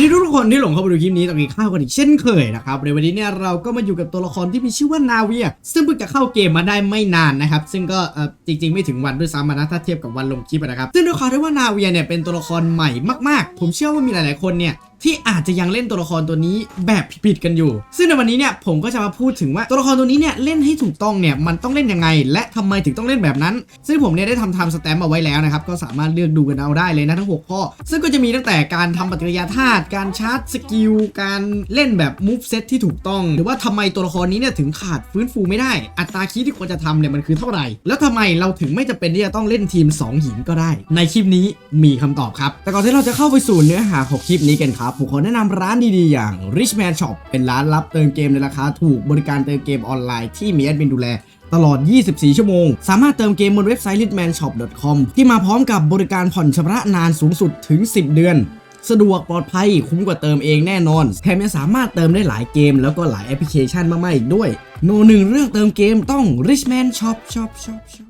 ดีทุกคนที่หลงเข้ามาดูคลิปนี้ตอนนี้ข้าวกันอีกเช่นเคยนะครับในวันนี้เนี่ยเราก็มาอยู่กับตัวละครที่มีชื่อว่านาเวียซึ่งเพิ่งจะเข้าเกมมาได้ไม่นานนะครับซึ่งก็จริง ๆ ไม่ถึงวันด้วยซ้ำนะถ้าเทียบกับวันลงคลิปนะครับซึ่งด้วยความที่ว่านาเวียเนี่ยเป็นตัวละครใหม่มากๆ ผมเชื่อว่ามีหลายๆคนเนี่ย ที่อาจจะยังเล่นตัวละครตัวนี้แบบผิดๆกันอยู่ ซึ่งในวันนี้เนี่ยผมก็จะมาพูดถึงว่าตัวละครตัวนี้เนี่ยเล่นให้ถูกต้องเนี่ยมันต้องเล่นยังไง และทำไมถึงต้องเล่นแบบนั้น ซึ่งผมเนี่ยได้ทำไทม์สแตมป์เอาไว้แล้วนะครับก็สามารถเลือกดูกันเอาได้เลยนะทั้งหกข้อซึ่งก็จะมีตั้งแต่การทำปฏิกิริยาธาตุการชาร์จสกิลการเล่นแบบมูฟเซตที่ถูกต้อง หรือว่าทำไมตัวละครนี้เนี่ยถึงขาดฟื้นฟูไม่ได้ อัตราคีที่ควรจะทำเนี่ยมันคือเท่าไหร่ แล้วทำไมเราถึงไม่จำเป็นที่จะต้องเล่นทีม 2 หินก็ได้ ในคลิปนี้มีคำตอบครับ แต่ก่อนที่เราจะเข้าไปสู่เนื้อหาของคลิปนี้กันครับผมขอแนะนำร้านดีๆ อย่าง Richman Shop เป็นร้านรับเติมเกมในราคาถูกบริการเติมเกมออนไลน์ที่มีแอดมินดูแลตลอด 24 ชั่วโมง สามารถเติมเกมบนเว็บไซต์ litmanshop.com ที่มาพร้อมกับบริการผ่อนชำระนานสูงสุดถึง 10 เดือน สะดวกปลอดภัยคุ้มกว่าเติมเองแน่นอน แถมยังสามารถเติมได้หลายเกม แล้วก็หลายแอปพลิเคชันมากๆอีกด้วย โนหนึ่งเรื่องเติมเกมต้อง Richman Shop Shop Shop Shop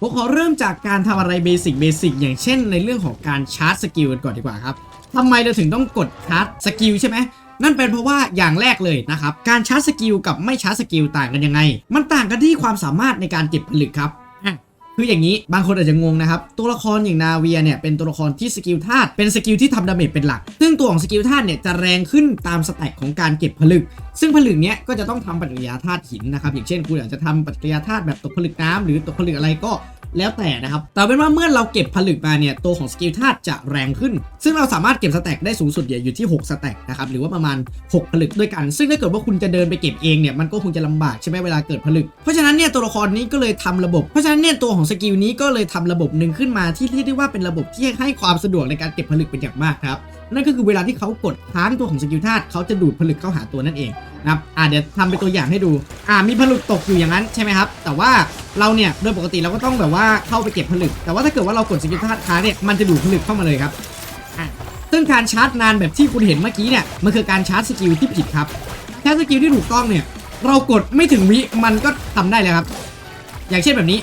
ผมขอเริ่มจากการทำอะไรเบสิกเบสิกอย่างเช่น ในเรื่องของการชาร์จสกิลกันก่อนดีกว่าครับทำไมเราถึงต้องกดชาร์จสกิลใช่ไหมนั่นเป็นเพราะว่าอย่างแรกเลยนะครับ การชาร์จสกิลกับไม่ชาร์จสกิลต่างกันยังไง มันต่างกันที่ความสามารถในการเก็บผลึกครับคืออย่างนี้บางคนอาจจะงงนะครับ ตัวละครอย่างนาเวียเนี่ยเป็นตัวละครที่สกิลธาตุเป็นสกิลที่ทำดาเมจเป็นหลัก ซึ่งตัวของสกิลธาตุเนี่ยจะแรงขึ้นตามสแต็กของการเก็บผลึก ซึ่งผลึกเนี้ยก็จะต้องทำปฏิกิริยาธาตุหินนะครับ อย่างเช่นคุณอาจจะทำปฏิกิริยาธาตุแบบตกผลึกน้ำหรือตกผลึกอะไรก็แล้วแต่นะครับ แต่เป็นว่าเมื่อเราเก็บผลึกมาเนี่ย ตัวของสกิลธาตุจะแรงขึ้น ซึ่งเราสามารถเก็บสแต็กได้สูงสุดอยู่ที่ 6 สแต็กนะครับ หรือว่าประมาณ 6 ผลึกด้วยกัน ซึ่งถ้าเกิดว่าคุณจะเดินไปเก็บเองเนี่ย มันก็คงจะลำบากใช่ไหมเวลาเกิดผลึก เพราะฉะนั้นเนี่ยตัวละครนี้ก็เลยทำระบบ เพราะฉะนั้นเนี่ยตัวของสกิลนี้ก็เลยทำระบบหนึ่งขึ้นมาที่เรียกได้ว่าเป็นระบบที่ให้ความสะดวกในการเก็บผลึกเป็นอย่างมากครับนั่นก็คือเวลาที่เขากดค้างตัวของสกิลธาตุเขาจะดูดผลึกเข้าหาตัวนั่นเองนะครับอ่าเดี๋ยวทำเป็นตัวอย่างให้ดู อ่ามีผลึกตกอยู่อย่างนั้นใช่ไหมครับ แต่ว่าเราเนี่ยโดยปกติเราก็ต้องแบบว่าเข้าไปเก็บผลึก แต่ว่าถ้าเกิดว่าเรากดสกิลธาตุค้างเนี่ยมันจะดูดผลึกเข้ามาเลยครับอะซึ่งการชาร์จนานแบบที่คุณเห็นเมื่อกี้เนี่ยมันคือการชาร์จสกิลที่ผิดครับชาร์จสกิลที่ถูกต้องเนี่ยเรากดไม่ถึงวิมันก็ทำได้แล้วครับ อย่างเช่นแบบนี้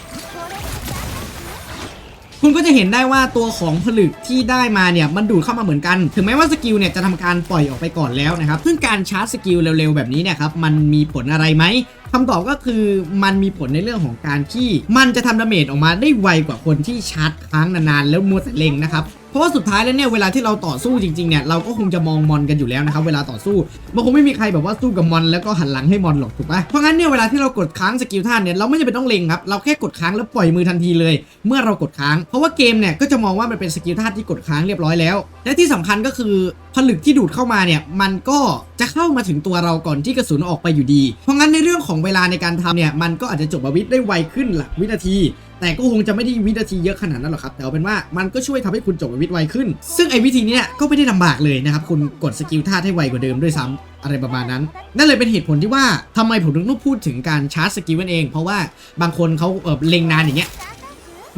คุณก็จะเห็นได้ว่าตัวของผลึกที่ได้มาเนี่ยมันดูดเข้ามาเหมือนกัน ถึงแม้ว่าสกิลเนี่ยจะทำการปล่อยออกไปก่อนแล้วนะครับ ซึ่งการชาร์จสกิลเร็วๆแบบนี้เนี่ยครับมันมีผลอะไรไหมคำตอบก็คือมันมีผลในเรื่องของการที่มันจะทำดาเมจออกมาได้ไวกว่าคนที่ชาร์จค้างนานๆแล้วมัวแต่เล็งนะครับ เพราะว่าสุดท้ายแล้วเนี่ยเวลาที่เราต่อสู้จริงๆเนี่ยเราก็คงจะมองมอนกันอยู่แล้วนะครับเวลาต่อสู้มันคงไม่มีใครแบบว่าสู้กับมอนแล้วก็หันหลังให้มอนหรอกถูกปะเพราะงั้นเนี่ยเวลาที่เรากดค้างสกิลท่านเนี่ยเราไม่จำเป็นต้องเล็งครับเราแค่กดค้างแล้วปล่อยมือทันทีเลย เมื่อเรากดค้าง เพราะว่าเกมเนี่ยก็จะมองว่ามันเป็นสกิลท่าที่กดค้างเรียบร้อยแล้ว และที่สำคัญก็คือผลึกที่ดูดเข้ามาเนี่ยมันก็จะเข้ามาถึงตัวเราก่อนที่กระสุนออกไปอยู่ดี เพราะงั้นในเรื่องของเวลาในการทำเนี่ยมันก็อาจจะจบวิทได้ไวขึ้นหลักวินาที แต่ก็คงจะไม่ได้วินาทีเยอะขนาดนั้นหรอกครับแต่เอาเป็นว่ามันก็ช่วยทำให้คุณจบวิทย์ไวขึ้น ซึ่งไอ้วิธีเนี้ยก็ไม่ได้ลำบากเลยนะครับคุณกดสกิลท่าให้ไวกว่าเดิมด้วยซ้ำอะไรประมาณนั้น นั่นเลยเป็นเหตุผลที่ว่าทำไมผมถึงต้องพูดถึงการชาร์จสกิลนั่นเอง เพราะว่าบางคนเขาเออเล็งนานอย่างเงี้ย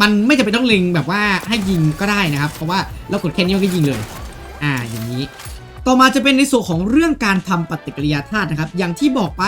มันไม่จำเป็นต้องเล็งแบบว่าให้ยิงก็ได้นะครับ เพราะว่าเรากดแค่นี้ก็ยิงเลย อ่าอย่างนี้ ต่อมาจะเป็นในส่วนของเรื่องการทำปฏิกิริยาธาตุนะครับ อย่างที่บอกไป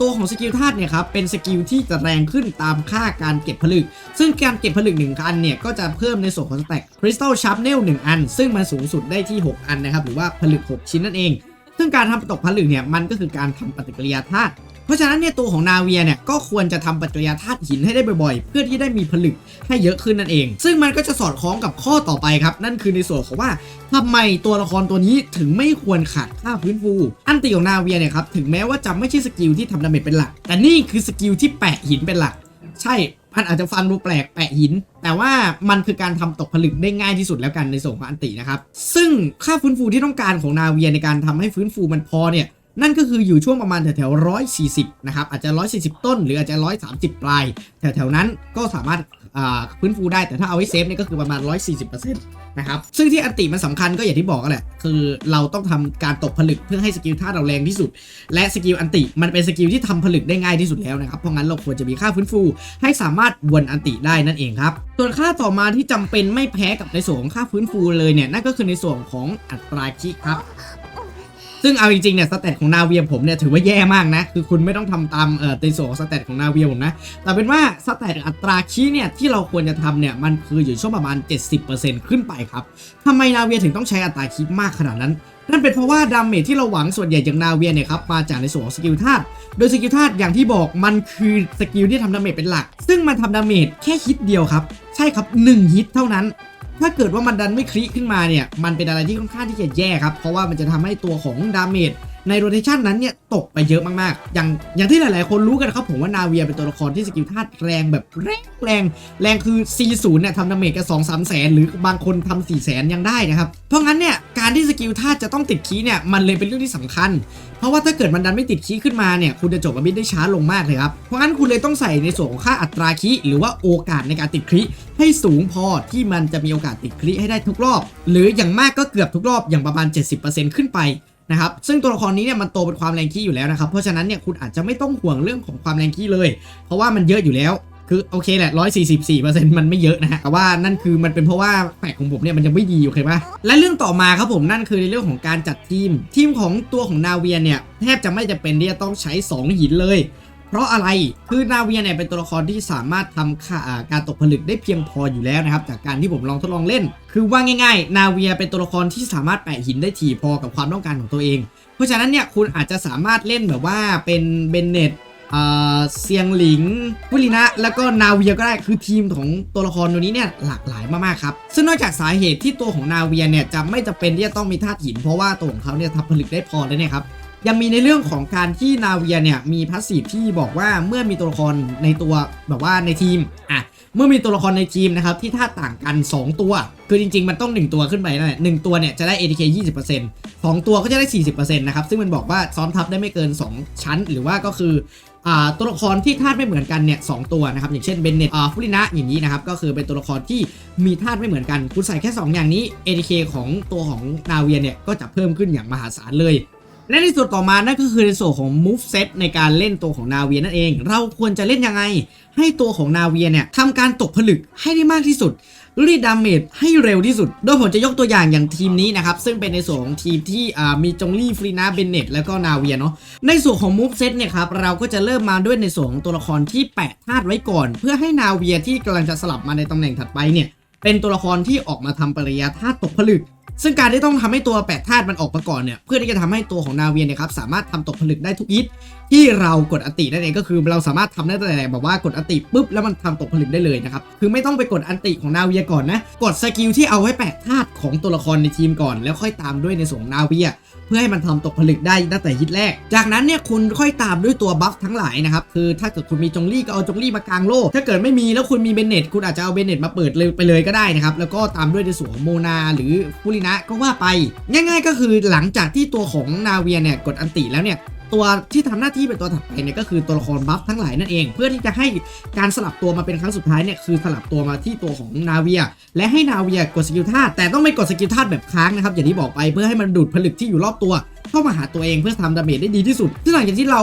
ตัวของสกิลธาตุเนี่ยครับเป็นสกิลที่จะแรงขึ้นตามค่าการเก็บผลึก ซึ่งการเก็บผลึก1อันเนี่ยก็จะเพิ่มในส่วนของสแต็กคริสตัลชาร์ปเนล1อัน ซึ่งมันสูงสุดได้ที่ 6 อันนะครับหรือว่าผลึก 6 ชิ้นนั่นเอง ซึ่งการทำตกผลึกเนี่ยมันก็คือการทำปฏิกิริยาธาตุ ราะฉะนั้นเนี่ยตัวของนาเวียเนี่ยก็ควรจะทำปฏิกิริยาธาตุหินให้ได้บ่อยๆ เพื่อที่ได้มีผลึกให้เยอะขึ้นนั่นเอง ซึ่งมันก็จะสอดคล้องกับข้อต่อไปครับ นั่นคือในส่วนของว่าทำไมตัวละครตัวนี้ถึงไม่ควรขาดค่าพื้นฟู อันติของนาเวียเนี่ยครับถึงแม้ว่าจะไม่ใช่สกิลที่ทำดาเมจเป็นหลัก แต่นี่คือสกิลที่แปะหินเป็นหลัก ใช่มันอาจจะฟังดูแปลกแปะหิน แต่ว่ามันคือการทำตกผลึกได้ง่ายที่สุดแล้วกันในส่วนของอันตินะครับ ซึ่งค่าฟื้นฟูที่ต้องการของนาเวียในการทำให้ฟื้นฟูมันพอเนี่ย นั่นก็คืออยู่ช่วงประมาณแถวๆร้อยสี่สิบนะครับอาจจะร้อยสี่สิบต้นหรืออาจจะร้อยสามสิบปลาย แถวๆนั้นก็สามารถอ่าฟื้นฟูได้แต่ถ้าเอาไว้เซฟเนี่ยก็คือประมาณ 140%นะครับซึ่งที่อันติมันสำคัญก็อย่างที่บอกกันแหละ คือเราต้องทำการตกผลึกเพื่อให้สกิลท่าเราแรงที่สุด และสกิลอันติมันเป็นสกิลที่ทำผลึกได้ง่ายที่สุดแล้วนะครับ เพราะงั้นเราควรจะมีค่าฟื้นฟู ให้สามารถวนอันติได้นั่นเองครับ ส่วนค่าต่อมาที่จำเป็นไม่แพ้กับในส่วนของค่าฟื้นฟูเลยเนี่ยนั่นก็คือในส่วนของอัตราคิครับ ซึ่งเอาจริงๆเนี่ยสเตตของนาเวียผมเนี่ยถือว่าแย่มากนะ คือคุณไม่ต้องทำตามเอ่อในส่วนของสเตตของนาเวียผมนะ แต่เป็นว่าสเตตอัตราคีย์เนี่ยที่เราควรจะทำเนี่ยมันคืออยู่ช่วงประมาณ 70%ขึ้นไปครับทำไมนาเวียถึงต้องใช้อัตราคีย์มากขนาดนั้นนั่นเป็นเพราะว่าดาเมจที่เราหวังส่วนใหญ่จากนาเวียเนี่ยครับมาจากในส่วนของสกิลธาตุ โดยสกิลธาตุอย่างที่บอกมันคือสกิลที่ทำดาเมจเป็นหลัก ซึ่งมันทำดาเมจแค่ฮิตเดียวครับ ใช่ครับ 1 ฮิตเท่านั้น ถ้าเกิดว่ามันดันไม่คลิขึ้นมาเนี่ย มันเป็นอะไรที่ค่อนข้างที่จะแย่ครับ เพราะว่ามันจะทำให้ตัวของดาเมจ ในโรเ t ชันนั้นเนี่ยตกไปเยอะมากๆ อย่างอย่างที่หลายๆ คนรู้กันครับผมว่านาเวียเป็นตัวละครที่สกิลธาตุแรงแบบแรงแรงแรงคือ40เนี่ยทำดาเมจกัน2 3แสนหรือบางคนทำ4แสนยังได้นะครับ เพราะงั้นเนี่ยการที่สกิลธาตุจะต้องติดคีย์เนี่ยมันเลยเป็นเรื่องที่สำคัญ เพราะว่าถ้าเกิดมันดันไม่ติดคีย์ขึ้นมาเนี่ยคุณจะจบกับบิดได้ช้าลงมากเลยครับ เพราะงั้นคุณเลยต้องใส่ในส่วนของค่าอัตราคีย์หรือว่าโอกาสในการติดคีย์ให้สูงพอที่มันจะมีโอกาสติดคีย์ให้ได้ทุกรอบ หรืออย่างมากก็เกือบทุกรอบอย่างประมาณ 70%ขึ้นไป นะครับซึ่งตัวละครนี้เนี่ยมันโตเป็นความแรงขี้อยู่แล้วนะครับเพราะฉะนั้นเนี่ยคุณอาจจะไม่ต้องห่วงเรื่องของความแรงขี้เลย เพราะว่ามันเยอะอยู่แล้วคือโอเคแหละร้อยสี่สิบสี่เปอร์เซ็นต์มันไม่เยอะนะฮะแต่ว่านั่นคือมันเป็นเพราะว่าแปกของผมเนี่ยมันยังไม่ดีโอเคปะและเรื่องต่อมาครับผมนั่นคือในเรื่องของการจัดทีม ทีมของตัวของนาเวียนเนี่ยแทบจะไม่จะเป็นที่จะต้องใช้ 2 หินเลย เพราะอะไรคือนาเวียเนี่ยเป็นตัวละครที่สามารถทำค่าการตกผลึกได้เพียงพออยู่แล้วนะครับ จากการที่ผมลองทดลองเล่น คือว่าง่าย ๆ นาเวียเป็นตัวละครที่สามารถแปะหินได้ถี่พอกับความต้องการของตัวเอง เพราะฉะนั้นเนี่ยคุณอาจจะสามารถเล่นแบบว่าเป็นเบนเนตเอ่อเซียงหลิงวุลินะ แล้วก็นาเวียก็ได้คือทีมของตัวละครตัวนี้เนี่ยหลากหลายมากๆครับ ซึ่งนอกจากสาเหตุที่ตัวของนาเวียเนี่ยจะไม่จำเป็นที่จะต้องมีธาตุหิน เพราะว่าตัวของเขาเนี่ยทำผลึกได้พอแล้วเนี่ยครับ ยังมีในเรื่องของการที่นาเวียเนี่ยมีพาสซีฟที่บอกว่าเมื่อมีตัวละครในตัวแบบว่าในทีมอะเมื่อมีตัวละครในทีมนะครับที่ธาตุต่างกัน 2 ตัว คือจริง ๆ มันต้อง 1 ตัวขึ้นไปนั่นแหละหนึ่งตัวเนี่ยจะได้ ATK 20% 2 ตัวก็จะได้ 40%นะครับ ซึ่งมันบอกว่าซ้อนทับได้ไม่เกิน 2 ชั้น หรือว่าก็คืออ่าตัวละครที่ธาตุไม่เหมือนกันเนี่ยสองตัวนะครับอย่างเช่นเบนเน็ตอ่าฟุรินะอย่างนี้นะครับก็คือเป็นตัวละครที่มีธาตุไม่เหมือนกัน คุณใส่แค่ 2 อย่างนี้ ATK ของตัวของนาเวียเนี่ยก็จะเพิ่มขึ้นอย่างมหาศาลเลย และในส่วนต่อมานั่นก็คือในส่วนของ move set ในการเล่นตัวของนาเวียนั่นเอง เราควรจะเล่นยังไง ให้ตัวของนาเวียเนี่ยทำการตกผลึกให้ได้มากที่สุดรีดดาเมจให้เร็วที่สุด โดยผมจะยกตัวอย่างอย่างทีมนี้นะครับ ซึ่งเป็นในส่วนของทีมที่มีจงลี่ฟรีนาเบนเนตแล้วก็นาเวียเนาะในส่วนของมูฟเซตเนี่ยครับ เราก็จะเริ่มมาด้วยในส่วนของตัวละครที่แปะธาตุไว้ก่อน เพื่อให้นาเวียที่กำลังจะสลับมาในตำแหน่งถัดไปเนี่ยเป็นตัวละครที่ออกมาทำปริยาธาตุตกผลึก ซึ่งการที่ต้องทำให้ตัวแปะธาตุมันออกมาก่อนเนี่ยเพื่อที่จะทำให้ตัวของนาเวียเนี่ยครับสามารถทำตกผลึกได้ทุกยิดที่เรากดอตินั่นเองก็คือเราสามารถทำได้ตั้งแต่แบบว่ากดอติปุ๊บแล้วมันทำตกผลึกได้เลยนะครับคือไม่ต้องไปกดอันติของนาเวียก่อนนะกดสกิลที่เอาไว้แปะธาตุของตัวละครในทีมก่อน แล้วค่อยตามด้วยในส่วนนาเวียเพื่อให้มันทำตกผลึกได้ตั้งแต่ฮิตแรก จากนั้นเนี่ยคุณค่อยตามด้วยตัวบัฟทั้งหลายนะครับ คือถ้าเกิดคุณมีจงลี่ก็เอาจงลี่มากลางโลกถ้าเกิดไม่มีแล้วคุณมีเบนเน็ตคุณอาจจะเอาเบนเน็ตมาเปิดเลยไปเลยก็ได้นะครับ แล้วก็ตามด้วยในส่วนโมนาหรือฟูรินะก็ว่าไป ง่าย ๆ ก็คือหลังจากที่ตัวของนาเวียเนี่ยกดอันติแล้วเนี่ยตัวที่ทำหน้าที่เป็นตัวถัดไปเนี่ยก็คือตัวละครบัฟทั้งหลายนั่นเอง เพื่อที่จะให้การสลับตัวมาเป็นครั้งสุดท้ายเนี่ยคือสลับตัวมาที่ตัวของนาเวีย และให้นาเวียกดสกิลธาตุแต่ต้องไม่กดสกิลธาตุแบบค้างนะครับอย่างที่บอกไปเพื่อให้มันดูดผลึกที่อยู่รอบตัวเข้ามาหาตัวเองเพื่อทำดาเมจได้ดีที่สุด ซึ่งหลังจากที่เรา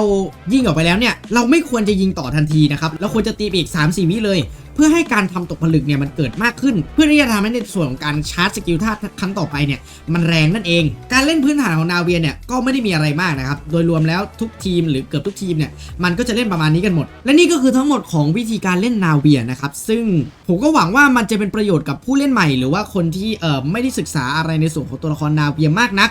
ยิงออกไปแล้วเนี่ย เราไม่ควรจะยิงต่อทันทีนะครับ เราควรจะตีไปอีก 3-4 วิเลย เพื่อให้การทำตกผลึกเนี่ยมันเกิดมากขึ้น เพื่อที่จะทำให้ในส่วนของการชาร์จสกิลธาตุครั้งต่อไปเนี่ยมันแรงนั่นเอง การเล่นพื้นฐานของนาเวียเนี่ยก็ไม่ได้มีอะไรมากนะครับ โดยรวมแล้วทุกทีมหรือเกือบทุกทีมเนี่ยมันก็จะเล่นประมาณนี้กันหมด และนี่ก็คือทั้งหมดของวิธีการเล่นนาเวียนะครับซึ่งผมก็หวังว่ามันจะเป็นประโยชน์กับผู้เล่นใหม่ หรือว่าคนที่เอ่อไม่ได้ศึกษาอะไรในส่วนของตัวละครนาเวียมากนัก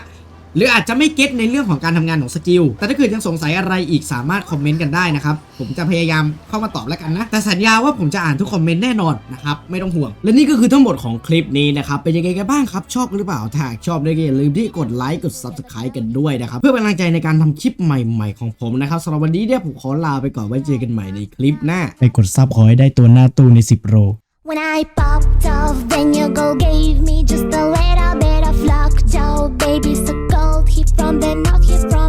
หรืออาจจะไม่เก็ตในเรื่องของการทำงานของสกิล แต่ถ้าเกิดยังสงสัยอะไรอีกสามารถคอมเมนต์กันได้นะครับ ผมจะพยายามเข้ามาตอบแล้วกันนะ แต่สัญญาว่าผมจะอ่านทุกคอมเมนต์แน่นอนนะครับ ไม่ต้องห่วง และนี่ก็คือทั้งหมดของคลิปนี้นะครับ เป็นยังไงกันบ้างครับ ชอบหรือเปล่า ถ้าชอบอย่าลืมที่กดไลค์ กด subscribe กันด้วยนะครับ เพื่อเป็นกำลังใจในการทำคลิปใหม่ๆของผมนะครับสำหรับวันนี้เนี่ยผมขอลาไปก่อนไว้เจอกันใหม่ในคลิปหน้า ไปกดซับขอให้ได้ตัวหน้าตู้ใน 10โร When I popped off, then your girl gave me just a little bit of luck, Joe, baby, so drum, then knock his from.